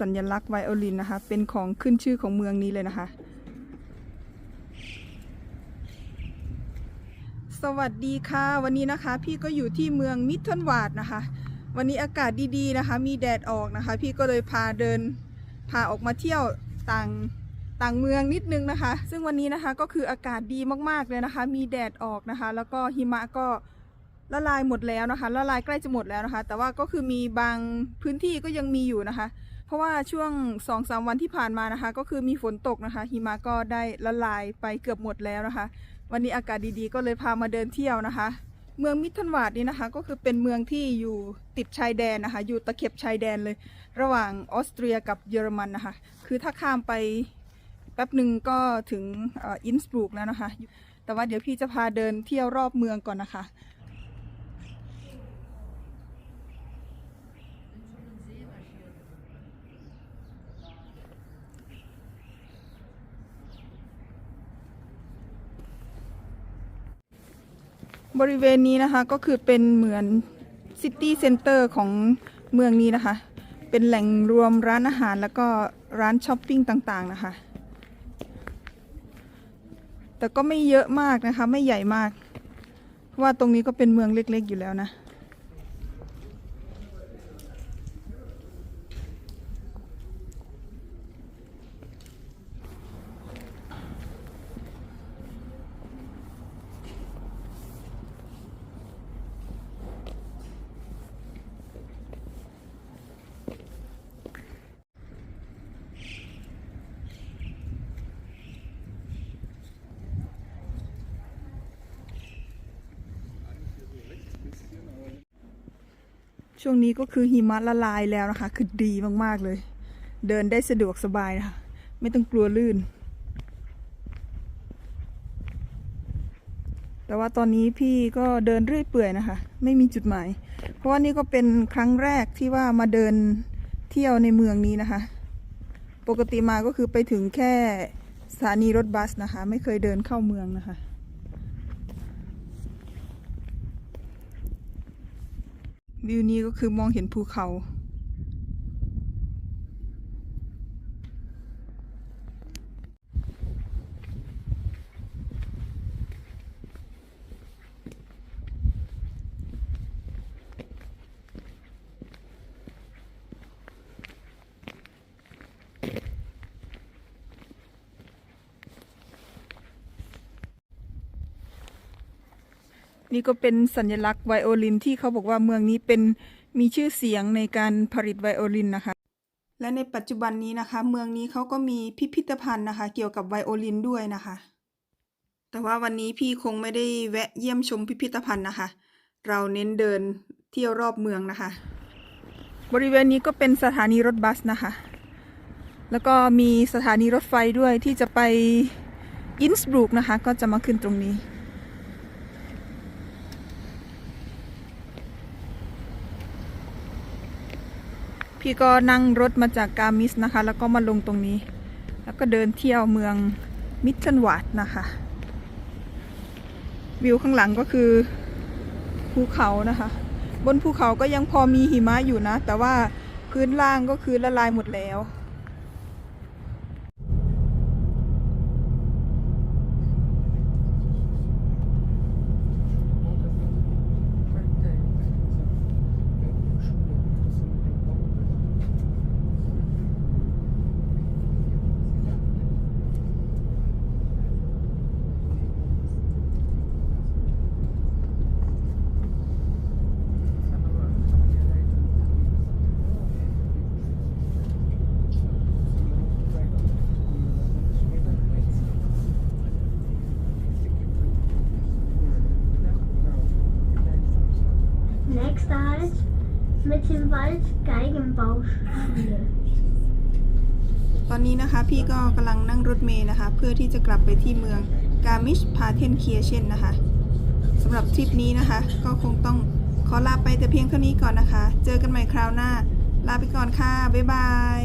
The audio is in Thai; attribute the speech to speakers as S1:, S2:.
S1: สัญลักษณ์ไวโอลินนะคะ เป็นของขึ้นชื่อของเมืองนี้เลยนะคะ สวัสดีค่ะ วันนี้นะคะ พี่ก็อยู่ที่เมืองมิทเทิลวาดนะคะ วันนี้อากาศดีๆนะคะ มีแดดออกนะคะ พี่ก็เลยพาเดินพาออกมาเที่ยวต่างต่างเมืองนิดนึงนะคะ ซึ่งวันนี้นะคะก็คืออากาศดีมากๆเลยนะคะ มีแดดออกนะคะ แล้วก็หิมะก็ละลายหมดแล้วนะคะละลายใกล้จะหมดแล้วนะคะ แต่ว่าก็คือมีบางพื้นที่ก็ยังมีอยู่นะคะ เพราะว่าช่วง2อสวันที่ผ่านมานะคะ ก็คือมีฝนตกนะคะหิมะก็ได้ละลายไปเกือบหมดแล้วนะคะ วันนี้อากาศดีๆ ก็เลยพามาเดินเที่ยวนะคะ เมืองมิทเทิลวาดนี้นะคะ ก็คือเป็นเมืองที่อยู่ติดชายแดนนะคะ อยู่ตะเข็บชายแดนเลย ระหว่างออสเตรียกับเยอรมันนะคะ คือถ้าข้ามไปแป๊บหนึ่งก็ถึงอินสบรูกแล้วนะคะ แต่ว่าเดี๋ยวพี่จะพาเดินเที่ยวรอบเมืองก่อนนะคะ บริเวณนี้นะคะก็คือเป็นเหมือนซิตี้เซ็นเตอร์ของเมืองนี้นะคะ เป็นแหล่งรวมร้านอาหารแล้วก็ร้านช้อปปิ้งต่างๆนะคะ แต่ก็ไม่เยอะมากนะคะ ไม่ใหญ่มาก เพราะว่าตรงนี้ก็เป็นเมืองเล็กๆอยู่แล้วนะ ช่วงนี้ก็คือหิมะละลายแล้วนะคะ คือดีมากๆเลย เดินได้สะดวกสบายนะคะ ไม่ต้องกลัวลื่น แต่ว่าตอนนี้พี่ก็เดินเรื่อยเปื่อยนะคะ ไม่มีจุดหมาย เพราะว่านี่ก็เป็นครั้งแรกที่ว่ามาเดินเที่ยวในเมืองนี้นะคะ ปกติมาก็คือไปถึงแค่สถานีรถบัสนะคะ ไม่เคยเดินเข้าเมืองนะคะ วิวนี้ก็คือมองเห็นภูเขา นี่ก็เป็นสัญลักษณ์ไวโอลินที่เขาบอกว่าเมืองนี้เป็นมีชื่อเสียงในการผลิตไวโอลินนะคะ และในปัจจุบันนี้นะคะ เมืองนี้เขาก็มีพิพิธภัณฑ์นะคะ เกี่ยวกับไวโอลินด้วยนะคะ แต่ว่าวันนี้พี่คงไม่ได้แวะเยี่ยมชมพิพิธภัณฑ์นะคะ เราเน้นเดินเที่ยวรอบเมืองนะคะ บริเวณนี้ก็เป็นสถานีรถบัสนะคะ แล้วก็มีสถานีรถไฟด้วยที่จะไปอินสบรูกนะคะ ก็จะมาขึ้นตรงนี้ พี่ก็นั่งรถมาจากกามิสนะคะ แล้วก็มาลงตรงนี้ แล้วก็เดินเที่ยวเมืองมิทเทิลวาดนะคะ วิวข้างหลังก็คือภูเขานะคะ บนภูเขาก็ยังพอมีหิมะอยู่นะ แต่ว่าพื้นล่างก็คือละลายหมดแล้ว
S2: Next halt Mittelwald Geigenbauschule.
S1: ตอนนี้นะคะพี่ก็กำลังนั่งรถเมล์นะคะ เพื่อที่จะกลับไปที่เมืองกามิชพาเทนเคียเช่นนะคะสำหรับทริปนี้นะคะ ก็คงต้องขอลาไปแต่เพียงเท่านี้ก่อนนะคะ เจอกันใหม่คราวหน้า ลาไปก่อนค่ะ บ๊ายบาย